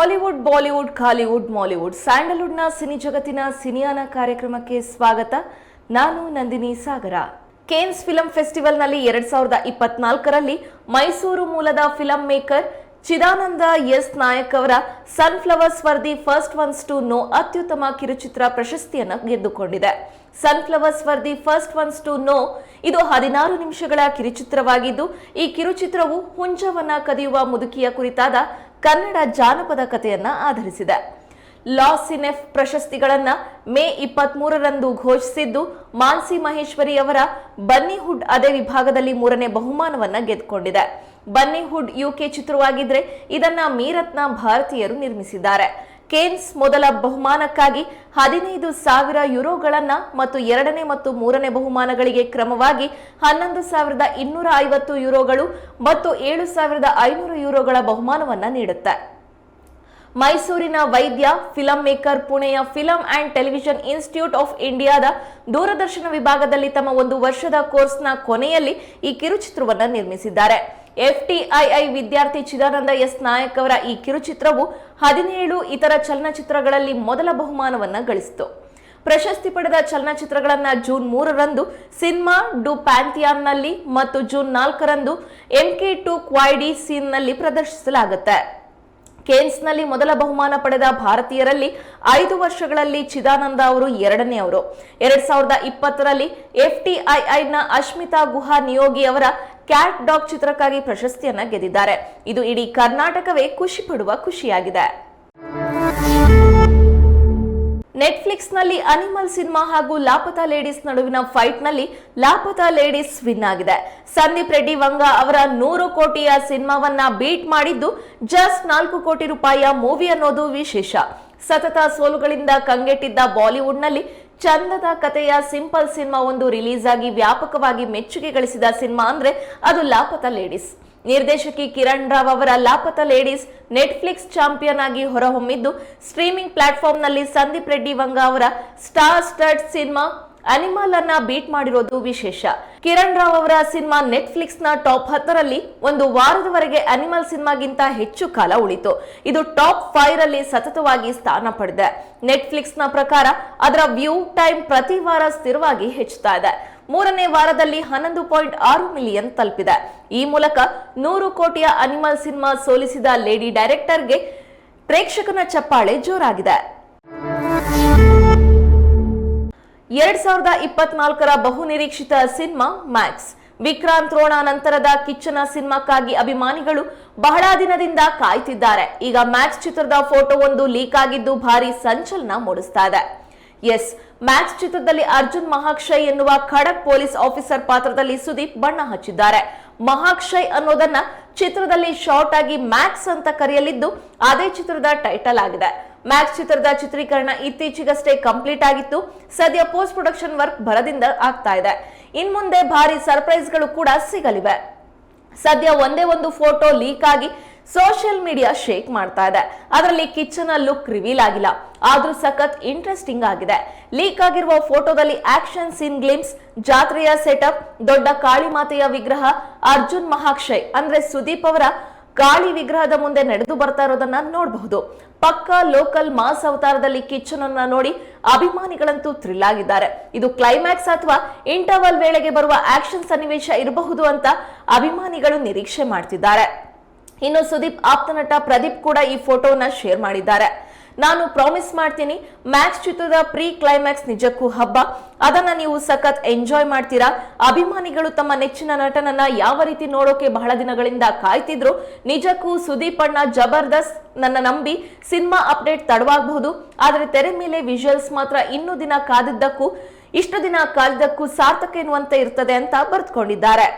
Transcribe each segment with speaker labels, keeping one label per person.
Speaker 1: Hollywood, Bollywood Kollywood Mollywood. ಸ್ಯಾಂಡಲ್ವುಡ್ನ cine ಜಗತ್ತಿನ ಸಿನಿಯಾನ ಕಾರ್ಯಕ್ರಮಕ್ಕೆ ಸ್ವಾಗತ. ನಾನು ನಂದಿನಿ ಸಾಗರ. ಕೇನ್ಸ್ ಫಿಲಂ ಫೆಸ್ಟಿವಲ್ನಲ್ಲಿ ಎರಡ್ ಸಾವಿರದ ಇಪ್ಪತ್ನಾಲ್ಕರಲ್ಲಿ ಮೈಸೂರು ಮೂಲದ film maker Chidananda S Nayak ಅವರ sunflowers for the first ones to know ಅತ್ಯುತ್ತಮ ಕಿರುಚಿತ್ರ ಪ್ರಶಸ್ತಿಯನ್ನು ಗೆದ್ದುಕೊಂಡಿದೆ. Sunflowers for the first ones to know ಇದು ಹದಿನಾರು ನಿಮಿಷಗಳ ಕಿರುಚಿತ್ರವಾಗಿದ್ದು, ಈ ಕಿರುಚಿತ್ರವು ಹುಂಜವನ್ನ ಕದಿಯುವ ಮುದುಕಿಯ ಕುರಿತಾದ ಕನ್ನಡ ಜಾನಪದ ಕಥೆಯನ್ನ ಆಧರಿಸಿದೆ. ಲಾ ಸಿನೆಫ್ ಪ್ರಶಸ್ತಿಗಳನ್ನ ಮೇ ಇಪ್ಪತ್ತ್ ಮೂರರಂದು ಘೋಷಿಸಿದ್ದು ಮಾನ್ಸಿ ಮಹೇಶ್ವರಿ ಅವರ ಬನ್ನಿಹುಡ್ ಅದೇ ವಿಭಾಗದಲ್ಲಿ ಮೂರನೇ ಬಹುಮಾನವನ್ನ ಗೆದ್ದುಕೊಂಡಿದೆ. ಬನ್ನಿಹುಡ್ ಯುಕೆ ಚಿತ್ರವಾಗಿದ್ರೆ ಇದನ್ನ ಮೀರತ್ನ ಭಾರತೀಯರು ನಿರ್ಮಿಸಿದ್ದಾರೆ. ಕೇನ್ಸ್ ಮೊದಲ ಬಹುಮಾನಕ್ಕಾಗಿ ಹದಿನೈದು ಸಾವಿರ ಯುರೋಗಳನ್ನು ಮತ್ತು ಎರಡನೇ ಮತ್ತು ಮೂರನೇ ಬಹುಮಾನಗಳಿಗೆ ಕ್ರಮವಾಗಿ ಹನ್ನೊಂದು ಸಾವಿರದ ಇನ್ನೂರ ಐವತ್ತು ಯುರೋಗಳು ಮತ್ತು ಏಳು ಸಾವಿರದ ಐನೂರು ಯುರೋಗಳ ಬಹುಮಾನವನ್ನು ನೀಡುತ್ತೆ. ಮೈಸೂರಿನ ವೈದ್ಯ ಫಿಲಂ ಮೇಕರ್ ಪುಣೆಯ film and television institute of ಇಂಡಿಯಾದ ದೂರದರ್ಶನ ವಿಭಾಗದಲ್ಲಿ ತಮ್ಮ ಒಂದು ವರ್ಷದ ಕೋರ್ಸ್ನ ಕೊನೆಯಲ್ಲಿ ಈ ಕಿರುಚಿತ್ರವನ್ನು ನಿರ್ಮಿಸಿದ್ದಾರೆ. ಎಫ್ಟಿಐಐ ವಿದ್ಯಾರ್ಥಿ ಚಿದಾನಂದ ಎಸ್. ನಾಯಕ್ ಅವರ ಈ ಕಿರುಚಿತ್ರವು ಹದಿನೇಳು ಇತರ ಚಲನಚಿತ್ರಗಳಲ್ಲಿ ಮೊದಲ ಬಹುಮಾನವನ್ನ ಗಳಿಸಿತು. ಪ್ರಶಸ್ತಿ ಪಡೆದ ಚಲನಚಿತ್ರಗಳನ್ನ ಜೂನ್ ಮೂರರಂದು ಸಿನಿಮಾ ಡು ಪ್ಯಾಂಥಿಯಾನ್ನಲ್ಲಿ ಮತ್ತು ಜೂನ್ ನಾಲ್ಕರಂದು ಎಂಕೆ ಟು ಕ್ವಾಯ್ಡಿ ಸೀನ್ನಲ್ಲಿ ಪ್ರದರ್ಶಿಸಲಾಗುತ್ತೆ. ಕೇನ್ಸ್ನಲ್ಲಿ ಮೊದಲ ಬಹುಮಾನ ಪಡೆದ ಭಾರತೀಯರಲ್ಲಿ ಐದು ವರ್ಷಗಳಲ್ಲಿ ಚಿದಾನಂದ ಅವರು ಎರಡನೇ ಅವರು. ಎರಡ್ ಸಾವಿರದ ಇಪ್ಪತ್ತರಲ್ಲಿ ಎಫ್ಟಿಐಐನ ಅಶ್ಮಿತಾ ಗುಹಾ ನಿಯೋಗಿ ಅವರ ಕ್ಯಾಟ್ ಡಾಗ್ ಚಿತ್ರಕ್ಕಾಗಿ ಪ್ರಶಸ್ತಿಯನ್ನ ಗೆದ್ದಿದ್ದಾರೆ. ಇದು ಇಡೀ ಕರ್ನಾಟಕವೇ ಖುಷಿ ಪಡುವ ಖುಷಿಯಾಗಿದೆ. ನೆಟ್ಫ್ಲಿಕ್ಸ್ನಲ್ಲಿ ಅನಿಮಲ್ ಸಿನಿಮಾ ಹಾಗೂ ಲಾಪತಾ ಲೇಡೀಸ್ ನಡುವಿನ ಫೈಟ್ನಲ್ಲಿ ಲಾಪತಾ ಲೇಡೀಸ್ ವಿನ್ ಆಗಿದೆ. ಸಂದೀಪ್ ರೆಡ್ಡಿ ವಂಗ ಅವರ ನೂರು ಕೋಟಿಯ ಸಿನಿಮಾವನ್ನ ಬೀಟ್ ಮಾಡಿದ್ದು ಜಸ್ಟ್ ನಾಲ್ಕು ಕೋಟಿ ರೂಪಾಯಿಯ ಮೂವಿ ಅನ್ನೋದು ವಿಶೇಷ. ಸತತ ಸೋಲುಗಳಿಂದ ಕಂಗೆಟ್ಟಿದ್ದ ಬಾಲಿವುಡ್ನಲ್ಲಿ ಚಂದದ ಕಥೆಯ ಸಿಂಪಲ್ ಸಿನಿಮಾ ಒಂದು ರಿಲೀಸ್ ಆಗಿ ವ್ಯಾಪಕವಾಗಿ ಮೆಚ್ಚುಗೆ ಗಳಿಸಿದ ಸಿನಿಮಾ ಅಂದ್ರೆ ಅದು ಲಾಪತ ಲೇಡೀಸ್. ನಿರ್ದೇಶಕಿ ಕಿರಣ್ ರಾವ್ ಅವರ ಲಾಪತ ಲೇಡೀಸ್ ನೆಟ್ಫ್ಲಿಕ್ಸ್ ಚಾಂಪಿಯನ್ ಆಗಿ ಹೊರಹೊಮ್ಮಿದ್ದು ಸ್ಟ್ರೀಮಿಂಗ್ ಪ್ಲಾಟ್ಫಾರ್ಮ್ನಲ್ಲಿ ಸಂದೀಪ್ ರೆಡ್ಡಿ ವಂಗ ಅವರ ಸ್ಟಾರ್ ಸ್ಟಡ್ ಸಿನಿಮಾ ಅನಿಮಲ್ ಅನ್ನ ಬೀಟ್ ಮಾಡಿರೋದು ವಿಶೇಷ. ಕಿರಣ್ ರಾವ್ ಅವರ ಸಿನಿಮಾ ನೆಟ್ಫ್ಲಿಕ್ಸ್ನ ಟಾಪ್ ಹತ್ತರಲ್ಲಿ ಒಂದು ವಾರದವರೆಗೆ ಅನಿಮಲ್ ಸಿನಿಮಾಗಿಂತ ಹೆಚ್ಚು ಕಾಲ ಉಳಿತು. ಇದು ಟಾಪ್ ಫೈವ್ ಅಲ್ಲಿ ಸತತವಾಗಿ ಸ್ಥಾನ ಪಡೆದೆ ನೆಟ್ಫ್ಲಿಕ್ಸ್ನ ಪ್ರಕಾರ ಅದರ ವ್ಯೂ ಟೈಮ್ ಪ್ರತಿ ವಾರ ಸ್ಥಿರವಾಗಿ ಹೆಚ್ಚುತ್ತಾ ಇದೆ. ಮೂರನೇ ವಾರದಲ್ಲಿ ಹನ್ನೊಂದು ಪಾಯಿಂಟ್ ಆರು ಮಿಲಿಯನ್ ತಲುಪಿದೆ. ಈ ಮೂಲಕ ನೂರು ಕೋಟಿಯ ಅನಿಮಲ್ ಸಿನಿಮಾ ಸೋಲಿಸಿದ ಲೇಡಿ ಡೈರೆಕ್ಟರ್ಗೆ ಪ್ರೇಕ್ಷಕನ ಚಪ್ಪಾಳೆ ಜೋರಾಗಿದೆ. ಎರಡ್ ಸಾವಿರದ ಇಪ್ಪತ್ನಾಲ್ಕರ ಬಹುನಿರೀಕ್ಷಿತ ಸಿನಿಮಾ ಮ್ಯಾಕ್ಸ್. ವಿಕ್ರಾಂತ್ ರೋಣ ನಂತರದ ಕಿಚ್ಚನ ಸಿನಿಮಾಕ್ಕಾಗಿ ಅಭಿಮಾನಿಗಳು ಬಹಳ ದಿನದಿಂದ ಕಾಯ್ತಿದ್ದಾರೆ. ಈಗ ಮ್ಯಾಕ್ಸ್ ಚಿತ್ರದ ಫೋಟೋ ಒಂದು ಲೀಕ್ ಆಗಿದ್ದು ಭಾರಿ ಸಂಚಲನ ಮೂಡಿಸ್ತಾ ಇದೆ. ಎಸ್, ಮ್ಯಾಕ್ಸ್ ಚಿತ್ರದಲ್ಲಿ ಅರ್ಜುನ್ ಮಹಾಕ್ಷಯ್ ಎನ್ನುವ ಖಡಕ್ ಪೊಲೀಸ್ ಆಫೀಸರ್ ಪಾತ್ರದಲ್ಲಿ ಸುದೀಪ್ ಬಣ್ಣ ಹಚ್ಚಿದ್ದಾರೆ. ಮಹಾಕ್ಷಯ್ ಅನ್ನೋದನ್ನ ಚಿತ್ರದಲ್ಲಿ ಶಾರ್ಟ್ ಆಗಿ ಮ್ಯಾಕ್ಸ್ ಅಂತ ಕರೆಯಲಿದ್ದು ಅದೇ ಚಿತ್ರದ ಟೈಟಲ್ ಆಗಿದೆ. ಮ್ಯಾಕ್ಸ್ ಚಿತ್ರದ ಚಿತ್ರೀಕರಣ ಇತ್ತೀಚೆಗಷ್ಟೇ ಕಂಪ್ಲೀಟ್ ಆಗಿತ್ತು. ಸದ್ಯ ಪೋಸ್ಟ್ ಪ್ರೊಡಕ್ಷನ್ ವರ್ಕ್ ಭರದಿಂದ ಆಗ್ತಾ ಇದೆ. ಇನ್ ಮುಂದೆ ಭಾರಿ ಸರ್ಪ್ರೈಸ್ಗಳು ಕೂಡ ಸಿಗಲಿವೆ. ಸದ್ಯ ಒಂದೇ ಒಂದು ಫೋಟೋ ಲೀಕ್ ಆಗಿ ಸೋಷಿಯಲ್ ಮೀಡಿಯಾ ಶೇಕ್ ಮಾಡ್ತಾ ಇದೆ. ಅದರಲ್ಲಿ ಕಿಚನ್ ಲುಕ್ ರಿವೀಲ್ ಆಗಿಲ್ಲ. ಆದ್ರೂ ಸಖತ್ ಇಂಟ್ರೆಸ್ಟಿಂಗ್ ಆಗಿದೆ. ಲೀಕ್ ಆಗಿರುವ ಫೋಟೋದಲ್ಲಿ ಆಕ್ಷನ್ ಸೀನ್ ಗ್ಲಿಮ್ಸ್, ಜಾತ್ರೆಯ ಸೆಟಪ್, ದೊಡ್ಡ ಕಾಳಿಮಾತೆಯ ವಿಗ್ರಹ, ಅರ್ಜುನ್ ಮಹಾಕ್ಷಯ್ ಅಂದ್ರೆ ಸುದೀಪ್ ಅವರ ಗಾಳಿ ವಿಗ್ರಹದ ಮುಂದೆ ನಡೆದು ಬರ್ತಾ ಇರೋದನ್ನ ನೋಡಬಹುದು. ಪಕ್ಕ ಲೋಕಲ್ ಮಾಸ್ ಅವತಾರದಲ್ಲಿ ಕಿಚ್ಚನನ್ನ ನೋಡಿ ಅಭಿಮಾನಿಗಳಂತೂ ಥ್ರಿಲ್ ಆಗಿದ್ದಾರೆ. ಇದು ಕ್ಲೈಮ್ಯಾಕ್ಸ್ ಅಥವಾ ಇಂಟರ್ವಲ್ ವೇಳೆಗೆ ಬರುವ ಆಕ್ಷನ್ ಸನ್ನಿವೇಶ ಇರಬಹುದು ಅಂತ ಅಭಿಮಾನಿಗಳು ನಿರೀಕ್ಷೆ ಮಾಡ್ತಿದ್ದಾರೆ. ಇನ್ನು ಸುದೀಪ್ ಆಪ್ತ ನಟ ಪ್ರದೀಪ್ ಕೂಡ ಈ ಫೋಟೋನ ಶೇರ್ ಮಾಡಿದ್ದಾರೆ. ನಾನು ಪ್ರಾಮಿಸ್ ಮಾಡ್ತೀನಿ ಮ್ಯಾಕ್ಸ್ ಚಿತ್ರದ ಪ್ರೀ ಕ್ಲೈಮ್ಯಾಕ್ಸ್ ನಿಜಕ್ಕೂ ಹಬ್ಬ. ಅದನ್ನ ನೀವು ಸಖತ್ ಎಂಜಾಯ್ ಮಾಡ್ತೀರಾ? ಅಭಿಮಾನಿಗಳು ತಮ್ಮ ನೆಚ್ಚಿನ ನಟನನ್ನ ಯಾವ ರೀತಿ ನೋಡೋಕೆ ಬಹಳ ದಿನಗಳಿಂದ ಕಾಯ್ತಿದ್ರು? ನಿಜಕ್ಕೂ ಸುದೀಪ್ ಅಣ್ಣ ಜಬರ್ದಸ್ತ್ ನನ್ನ ನಂಬಿ ಸಿನಿಮಾ ಅಪ್ಡೇಟ್ ತಡವಾಗಬಹುದು. ಆದರೆ ತೆರೆ ಮೇಲೆ ವಿಜುವಲ್ಸ್ ಮಾತ್ರ ಇನ್ನೂ ದಿನ ಕಾದಿದ್ದಕ್ಕೂ, ಇಷ್ಟು ದಿನ ಕಾದಿದ್ದಕ್ಕೂ ಸಾರ್ಥಕ ಎನ್ನುವಂತೆ ಇರ್ತದೆ ಅಂತ ಬರೆದುಕೊಂಡಿದ್ದಾರೆ.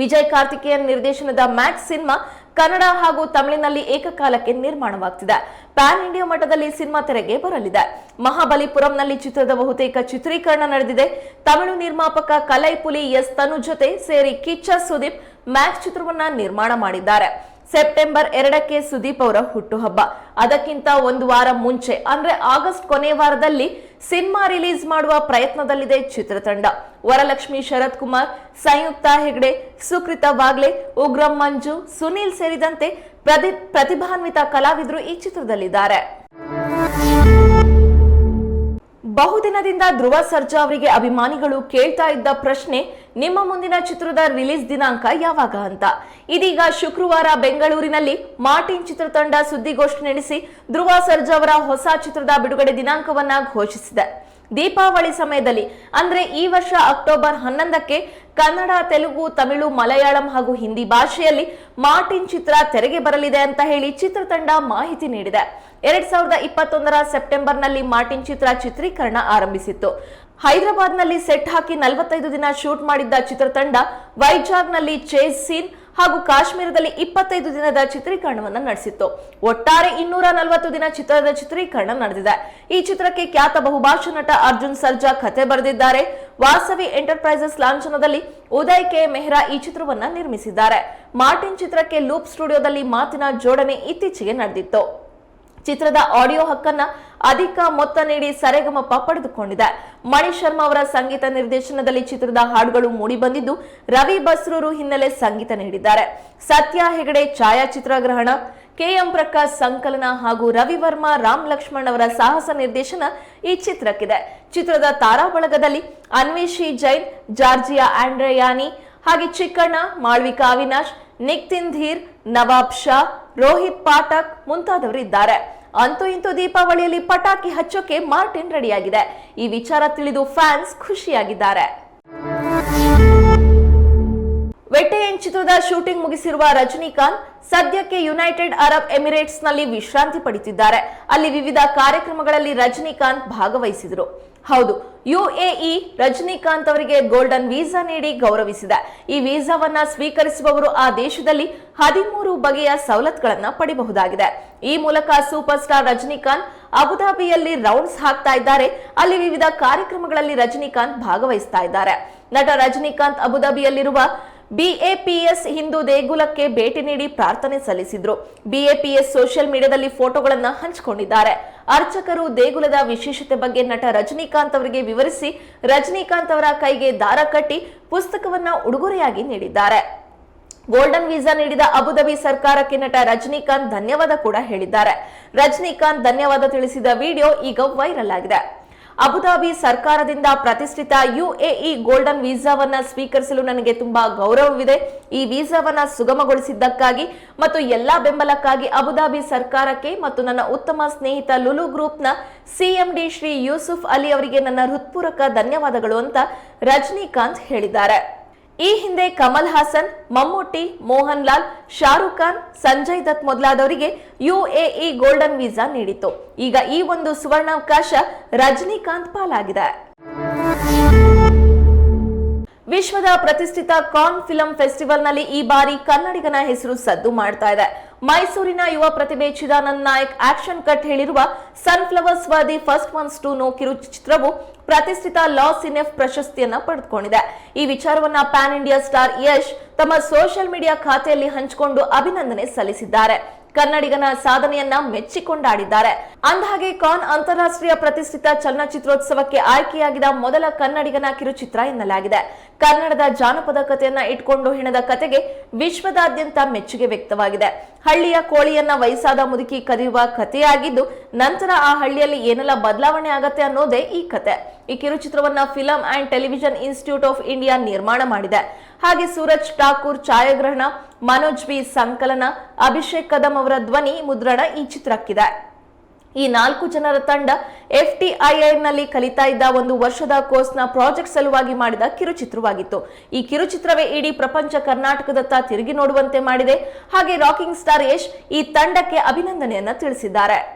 Speaker 1: ವಿಜಯ್ ಕಾರ್ತಿಕೇಯನ್ ನಿರ್ದೇಶನದ ಮ್ಯಾಕ್ಸ್ ಸಿನಿಮಾ ಕನ್ನಡ ಹಾಗೂ ತಮಿಳಿನಲ್ಲಿ ಏಕಕಾಲಕ್ಕೆ ನಿರ್ಮಾಣವಾಗ್ತಿದೆ. ಪ್ಯಾನ್ ಇಂಡಿಯಾ ಮಟ್ಟದಲ್ಲಿ ಸಿನಿಮಾ ತೆರೆಗೆ ಬರಲಿದೆ. ಮಹಾಬಲಿಪುರಂನಲ್ಲಿ ಚಿತ್ರದ ಬಹುತೇಕ ಚಿತ್ರೀಕರಣ ನಡೆದಿದೆ. ತಮಿಳು ನಿರ್ಮಾಪಕ ಕಲೈಪುಲಿ ಎಸ್ ತನು ಜೊತೆ ಸೇರಿ ಕಿಚ್ಚ ಸುದೀಪ್ ಮ್ಯಾಕ್ಸ್ ಚಿತ್ರವನ್ನ ನಿರ್ಮಾಣ ಮಾಡಿದ್ದಾರೆ. ಸೆಪ್ಟೆಂಬರ್ ಎರಡಕ್ಕೆ ಸುದೀಪ್ ಅವರ ಹುಟ್ಟುಹಬ್ಬ. ಅದಕ್ಕಿಂತ ಒಂದು ವಾರ ಮುಂಚೆ, ಅಂದ್ರೆ ಆಗಸ್ಟ್ ಕೊನೆ ವಾರದಲ್ಲಿ ಸಿನಿಮಾ ರಿಲೀಸ್ ಮಾಡುವ ಪ್ರಯತ್ನದಲ್ಲಿದೆ ಚಿತ್ರತಂಡ. ವರಲಕ್ಷ್ಮಿ ಶರತ್ ಕುಮಾರ್, ಸಂಯುಕ್ತ ಹೆಗ್ಡೆ, ಸುಕೃತ ಬಾಗ್ಲೆ, ಉಗ್ರಂ ಮಂಜು, ಸುನೀಲ್ ಸೇರಿದಂತೆ ಪ್ರತಿ ಪ್ರತಿಭಾನ್ವಿತ ಕಲಾವಿದರು ಈ ಚಿತ್ರದಲ್ಲಿದ್ದಾರೆ. ಬಹುದಿನದಿಂದ ಧ್ರುವ ಸರ್ಜಾ ಅವರಿಗೆ ಅಭಿಮಾನಿಗಳು ಕೇಳ್ತಾ ಇದ್ದ ಪ್ರಶ್ನೆ ನಿಮ್ಮ ಮುಂದಿನ ಚಿತ್ರದ ರಿಲೀಸ್ ದಿನಾಂಕ ಯಾವಾಗ ಅಂತ. ಇದೀಗ ಶುಕ್ರವಾರ ಬೆಂಗಳೂರಿನಲ್ಲಿ ಮಾರ್ಟಿನ್ ಚಿತ್ರತಂಡ ಸುದ್ದಿಗೋಷ್ಠಿ ನಡೆಸಿ ಧ್ರುವ ಸರ್ಜಾ ಅವರ ಹೊಸ ಚಿತ್ರದ ಬಿಡುಗಡೆ ದಿನಾಂಕವನ್ನ ಘೋಷಿಸಿದೆ. ದೀಪಾವಳಿ ಸಮಯದಲ್ಲಿ, ಅಂದ್ರೆ ಈ ವರ್ಷ ಅಕ್ಟೋಬರ್ ಹನ್ನೊಂದಕ್ಕೆ ಕನ್ನಡ, ತೆಲುಗು, ತಮಿಳು, ಮಲಯಾಳಂ ಹಾಗೂ ಹಿಂದಿ ಭಾಷೆಯಲ್ಲಿ ಮಾರ್ಟಿನ್ ಚಿತ್ರ ತೆರೆಗೆ ಬರಲಿದೆ ಅಂತ ಹೇಳಿ ಚಿತ್ರತಂಡ ಮಾಹಿತಿ ನೀಡಿದೆ. ಎರಡ್ ಸಾವಿರದ ಇಪ್ಪತ್ತೊಂದರ ಸೆಪ್ಟೆಂಬರ್ನಲ್ಲಿ ಮಾರ್ಟಿನ್ ಚಿತ್ರ ಚಿತ್ರೀಕರಣ ಆರಂಭಿಸಿತ್ತು. ಹೈದರಾಬಾದ್ನಲ್ಲಿ ಸೆಟ್ ಹಾಕಿ ನಲವತ್ತೈದು ದಿನ ಶೂಟ್ ಮಾಡಿದ್ದ ಚಿತ್ರತಂಡ ವೈಜಾಗ್ನಲ್ಲಿ ಚೇಸ್ ಸೀನ್ ಹಾಗೂ ಕಾಶ್ಮೀರದಲ್ಲಿ ಇಪ್ಪತ್ತೈದು ದಿನದ ಚಿತ್ರೀಕರಣವನ್ನು ನಡೆಸಿತ್ತು. ಒಟ್ಟಾರೆ ಇನ್ನೂರ ನಲವತ್ತು ದಿನ ಚಿತ್ರದ ಚಿತ್ರೀಕರಣ ನಡೆದಿದೆ. ಈ ಚಿತ್ರಕ್ಕೆ ಖ್ಯಾತ ಬಹುಭಾಷಾ ನಟ ಅರ್ಜುನ್ ಸರ್ಜಾ ಕತೆ ಬರೆದಿದ್ದಾರೆ. ವಾಸವಿ ಎಂಟರ್ಪ್ರೈಸಸ್ ಲಾಂಛನದಲ್ಲಿ ಉದಯ್ ಕೆ. ಮೆಹ್ರಾ ಈ ಚಿತ್ರವನ್ನ ನಿರ್ಮಿಸಿದ್ದಾರೆ. ಮಾರ್ಟಿನ್ ಚಿತ್ರಕ್ಕೆ ಲೂಪ್ ಸ್ಟುಡಿಯೋದಲ್ಲಿ ಮಾತಿನ ಜೋಡಣೆ ಇತ್ತೀಚೆಗೆ ನಡೆದಿತ್ತು. ಚಿತ್ರದ ಆಡಿಯೋ ಹಕ್ಕನ್ನ ಅಧಿಕ ಮೊತ್ತ ನೀಡಿ ಸರೆಗಮಪ ಪಡೆದುಕೊಂಡಿದೆ. ಮಣಿ ಶರ್ಮಾ ಅವರ ಸಂಗೀತ ನಿರ್ದೇಶನದಲ್ಲಿ ಚಿತ್ರದ ಹಾಡುಗಳು ಮೂಡಿಬಂದಿದ್ದು ರವಿ ಬಸ್ರೂರು ಹಿನ್ನೆಲೆ ಸಂಗೀತ ನೀಡಿದ್ದಾರೆ. ಸತ್ಯ ಹೆಗಡೆ ಛಾಯಾಚಿತ್ರಗ್ರಹಣ ಕೆಎಂ ಪ್ರಕಾಶ್ ಸಂಕಲನ ಹಾಗೂ ರವಿ ವರ್ಮಾ, ರಾಮ್ ಲಕ್ಷ್ಮಣ್ ಅವರ ಸಾಹಸ ನಿರ್ದೇಶನ ಈ ಚಿತ್ರಕ್ಕಿದೆ. ಚಿತ್ರದ ತಾರಾ ಬಳಗದಲ್ಲಿ ಅನ್ವೇಷಿ ಜೈನ್, ಜಾರ್ಜಿಯಾ ಆಂಡ್ರಯಾನಿ ಹಾಗೆ ಚಿಕ್ಕಣ್ಣ, ಮಾಳ್ವಿಕಾ ಅವಿನಾಶ್, ನಿಕ್ತಿನ್ ಧೀರ್, ನವಾಬ್ ಶಾ, ರೋಹಿತ್ ಪಾಠಕ್ ಮುಂತಾದವರು ಇದ್ದಾರೆ ಅಂತೂ ಇಂತೂ ದೀಪಾವಳಿಯಲ್ಲಿ ಪಟಾಕಿ ಹಚ್ಚೋಕೆ ಮಾರ್ಟಿನ್ ರೆಡಿಯಾಗಿದೆ. ಈ ವಿಚಾರ ತಿಳಿದು ಫ್ಯಾನ್ಸ್ ಖುಷಿಯಾಗಿದ್ದಾರೆ. ವೆಟ್ಟೆಯನ್ ಚಿತ್ರದ ಶೂಟಿಂಗ್ ಮುಗಿಸಿರುವ ರಜನಿಕಾಂತ್ ಸದ್ಯಕ್ಕೆ ಯುನೈಟೆಡ್ ಅರಬ್ ಎಮಿರೇಟ್ಸ್ನಲ್ಲಿ ವಿಶ್ರಾಂತಿ ಪಡಿತಿದ್ದಾರೆ ಅಲ್ಲಿ ವಿವಿಧ ಕಾರ್ಯಕ್ರಮಗಳಲ್ಲಿ ರಜನಿಕಾಂತ್ ಭಾಗವಹಿಸಿದರು. ಹೌದು, ಯುಎಇ ರಜನಿಕಾಂತ್ ಅವರಿಗೆ ಗೋಲ್ಡನ್ ವೀಸಾ ನೀಡಿ ಗೌರವಿಸಿದೆ. ಈ ವೀಸಾವನ್ನ ಸ್ವೀಕರಿಸುವವರು ಆ ದೇಶದಲ್ಲಿ ಹದಿಮೂರು ಬಗೆಯ ಸವಲತ್ತುಗಳನ್ನ ಪಡೆಯಬಹುದಾಗಿದೆ. ಈ ಮೂಲಕ ಸೂಪರ್ ಸ್ಟಾರ್ ರಜನಿಕಾಂತ್ ಅಬುಧಾಬಿಯಲ್ಲಿ ರೌಂಡ್ಸ್ ಹಾಕ್ತಾ ಇದ್ದಾರೆ. ಅಲ್ಲಿ ವಿವಿಧ ಕಾರ್ಯಕ್ರಮಗಳಲ್ಲಿ ರಜನಿಕಾಂತ್ ಭಾಗವಹಿಸ್ತಾ ಇದ್ದಾರೆ. ನಟ ರಜನಿಕಾಂತ್ ಅಬುಧಾಬಿಯಲ್ಲಿರುವ ಬಿಎಪಿಎಸ್ ಹಿಂದೂ ದೇಗುಲಕ್ಕೆ ಭೇಟಿ ನೀಡಿ ಪ್ರಾರ್ಥನೆ ಸಲ್ಲಿಸಿದ್ರು. ಬಿಎಪಿಎಸ್ ಸೋಷಿಯಲ್ ಮೀಡಿಯಾದಲ್ಲಿ ಫೋಟೋಗಳನ್ನು ಹಂಚಿಕೊಂಡಿದ್ದಾರೆ. ಅರ್ಚಕರು ದೇಗುಲದ ವಿಶೇಷತೆ ಬಗ್ಗೆ ನಟ ರಜನಿಕಾಂತ್ ಅವರಿಗೆ ವಿವರಿಸಿ, ರಜನಿಕಾಂತ್ ಅವರ ಕೈಗೆ ದಾರ ಕಟ್ಟಿ ಪುಸ್ತಕವನ್ನ ಉಡುಗೊರೆಯಾಗಿ ನೀಡಿದ್ದಾರೆ. ಗೋಲ್ಡನ್ ವೀಸಾ ನೀಡಿದ ಅಬುಧಾಬಿ ಸರ್ಕಾರಕ್ಕೆ ನಟ ರಜನಿಕಾಂತ್ ಧನ್ಯವಾದ ಕೂಡ ಹೇಳಿದ್ದಾರೆ. ರಜನಿಕಾಂತ್ ಧನ್ಯವಾದ ತಿಳಿಸಿದ ವಿಡಿಯೋ ಈಗ ವೈರಲ್ ಆಗಿದೆ. ಅಬುಧಾಬಿ ಸರ್ಕಾರದಿಂದ ಪ್ರತಿಷ್ಠಿತ ಯುಎಇ ಗೋಲ್ಡನ್ ವೀಸಾವನ್ನ ಸ್ವೀಕರಿಸಲು ನನಗೆ ತುಂಬಾ ಗೌರವವಿದೆ. ಈ ವೀಸಾವನ್ನ ಸುಗಮಗೊಳಿಸಿದ್ದಕ್ಕಾಗಿ ಮತ್ತು ಎಲ್ಲಾ ಬೆಂಬಲಕ್ಕಾಗಿ ಅಬುಧಾಬಿ ಸರ್ಕಾರಕ್ಕೆ ಮತ್ತು ನನ್ನ ಉತ್ತಮ ಸ್ನೇಹಿತ ಲುಲು ಗ್ರೂಪ್ನ ಸಿಎಂಡಿ ಶ್ರೀ ಯೂಸುಫ್ ಅಲಿ ಅವರಿಗೆ ನನ್ನ ಹೃತ್ಪೂರ್ವಕ ಧನ್ಯವಾದಗಳು ಅಂತ ರಜನಿಕಾಂತ್ ಹೇಳಿದ್ದಾರೆ. ಈ ಹಿಂದೆ ಕಮಲ್ ಹಾಸನ್, ಮಮ್ಮೂಟಿ ಮೋಹನ್ ಲಾಲ್ ಶಾರುಖ್ ಖಾನ್, ಸಂಜಯ್ ದತ್ ಮೊದಲಾದವರಿಗೆ ಯುಎಇ ಗೋಲ್ಡನ್ ವೀಸಾ ನೀಡಿತ್ತು. ಈಗ ಈ ಒಂದು ಸುವರ್ಣಾವಕಾಶ ರಜನಿಕಾಂತ್ ಪಾಲಾಗಿದೆ. ವಿಶ್ವದ ಪ್ರತಿಷ್ಠಿತ ಕಾನ್ ಫಿಲಂ ಫೆಸ್ಟಿವಲ್ನಲ್ಲಿ ಈ ಬಾರಿ ಕನ್ನಡಿಗನ ಹೆಸರು ಸದ್ದು ಮಾಡ್ತಾ ಇದೆ. ಮೈಸೂರಿನ ಯುವ ಪ್ರತಿಭೆ ಚಿದಾನಂದ್ ನಾಯಕ್ ಆಕ್ಷನ್ ಕಟ್ ಹೇಳಿರುವ ಸನ್ಫ್ಲವರ್ಸ್ ವಾದಿ ಫಸ್ಟ್ ಒನ್ಸ್ ಟು ನೋ ಕಿರು ಚಿತ್ರವು ಪ್ರತಿಷ್ಠಿತ ಲಾ ಸಿನೆಫ್ ಪ್ರಶಸ್ತಿಯನ್ನ ಪಡೆದುಕೊಂಡಿದೆ. ಈ ವಿಚಾರವನ್ನ ಪ್ಯಾನ್ ಇಂಡಿಯಾ ಸ್ಟಾರ್ ಯಶ್ ತಮ್ಮ ಸೋಷಿಯಲ್ ಮೀಡಿಯಾ ಖಾತೆಯಲ್ಲಿ ಹಂಚಿಕೊಂಡು ಅಭಿನಂದನೆ ಸಲ್ಲಿಸಿದ್ದಾರೆ. ಕನ್ನಡಿಗನ ಸಾಧನೆಯನ್ನ ಮೆಚ್ಚಿಕೊಂಡಾಡಿದ್ದಾರೆ. ಅಂದಹಾಗೆ, ಕಾನ್ ಅಂತಾರಾಷ್ಟ್ರೀಯ ಪ್ರತಿಷ್ಠಿತ ಚಲನಚಿತ್ರೋತ್ಸವಕ್ಕೆ ಆಯ್ಕೆಯಾಗಿದ ಮೊದಲ ಕನ್ನಡಿಗನ ಕಿರುಚಿತ್ರ ಎನ್ನಲಾಗಿದೆ. ಕನ್ನಡದ ಜಾನಪದ ಕಥೆಯನ್ನ ಇಟ್ಕೊಂಡು ಹೆಣದ ಕತೆಗೆ ವಿಶ್ವದಾದ್ಯಂತ ಮೆಚ್ಚುಗೆ ವ್ಯಕ್ತವಾಗಿದೆ. ಹಳ್ಳಿಯ ಕೋಳಿಯನ್ನ ವಯಸ್ಸಾದ ಮುದುಕಿ ಕದಿಯುವ ಕಥೆಯಾಗಿದ್ದು, ನಂತರ ಆ ಹಳ್ಳಿಯಲ್ಲಿ ಏನೆಲ್ಲ ಬದಲಾವಣೆ ಆಗತ್ತೆ ಅನ್ನೋದೇ ಈ ಕತೆ ಈ ಕಿರುಚಿತ್ರವನ್ನ film and television institute of India ನಿರ್ಮಾಣ ಮಾಡಿದೆ. ಹಾಗೆ ಸೂರಜ್ ಠಾಕೂರ್, ಛಾಯಾಗ್ರಹಣ, ಮನೋಜ್ ಬಿ. ಸಂಕಲನ, ಅಭಿಷೇಕ್ ಕದಂ ಅವರ ಧ್ವನಿ ಮುದ್ರಣ ಈ ಚಿತ್ರಕ್ಕಿದೆ. ಈ ನಾಲ್ಕು ಜನರ ತಂಡ ಎಫ್ಟಿಐಐನಲ್ಲಿ ಕಲಿತಾ ಇದ್ದ ಒಂದು ವರ್ಷದ ಕೋರ್ಸ್ನ ಪ್ರಾಜೆಕ್ಟ್ ಸಲುವಾಗಿ ಮಾಡಿದ ಕಿರುಚಿತ್ರವಾಗಿತ್ತು. ಈ ಕಿರುಚಿತ್ರವೇ ಇಡೀ ಪ್ರಪಂಚ ಕರ್ನಾಟಕದತ್ತ ತಿರುಗಿ ನೋಡುವಂತೆ ಮಾಡಿದೆ. ಹಾಗೆ ರಾಕಿಂಗ್ ಸ್ಟಾರ್ ಯಶ್ ಈ ತಂಡಕ್ಕೆ ಅಭಿನಂದನೆಯನ್ನ ತಿಳಿಸಿದ್ದಾರೆ.